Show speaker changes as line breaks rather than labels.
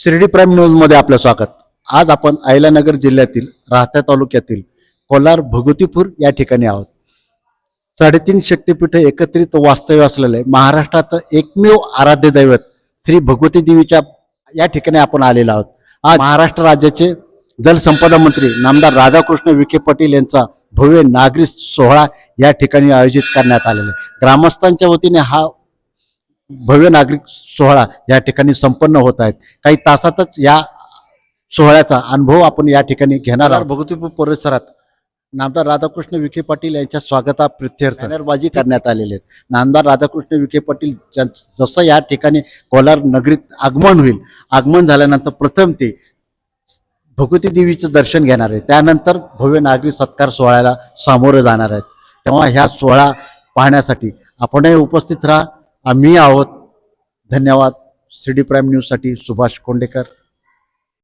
Shirdi prime न्यूजमध्ये आपलं स्वागत. आज आपण अहिल्यानगर जिल्ह्यातील राहत्या तालुक्यातील कोलार भगवतीपूर या ठिकाणी आहोत. साडेतीन शक्तिपीठ एकत्रित वास्तव्य असलेले महाराष्ट्रात एकमेव आराध्य दैवत श्री भगवती देवीच्या या ठिकाणी आपण आलेलो आहोत. आज महाराष्ट्र राज्याचे जलसंपदा मंत्री नामदार राधाकृष्ण विखे पाटील यांचा भव्य नागरी सोहळा या ठिकाणी आयोजित करण्यात आलेला आहे. ग्रामस्थांच्या वतीने हा भव्य नागरिक सोहळा या ठिकाणी संपन्न होत आहेत. काही तासातच या सोहळ्याचा अनुभव आपण या ठिकाणी घेणार आहोत. भगवतीपूर परिसरात नामदार राधाकृष्ण विखे पाटील यांच्या स्वागता प्रित्यर्थ बॅनरबाजी करण्यात आलेले आहेत. नामदार राधाकृष्ण विखे पाटील जसं या ठिकाणी कोलार नगरीत आगमन होईल आगमन झाल्यानंतर प्रथम ते भगवती देवीचं दर्शन घेणार आहे त्यानंतर भव्य नागरी सत्कार सोहळ्याला सामोरे जाणार आहेत. तेव्हा ह्या सोहळा पाहण्यासाठी आपणही उपस्थित राहा. आम्ही आहोत. धन्यवाद. सी डी प्राईम न्यूजसाठी सुभाष कोंडेकर.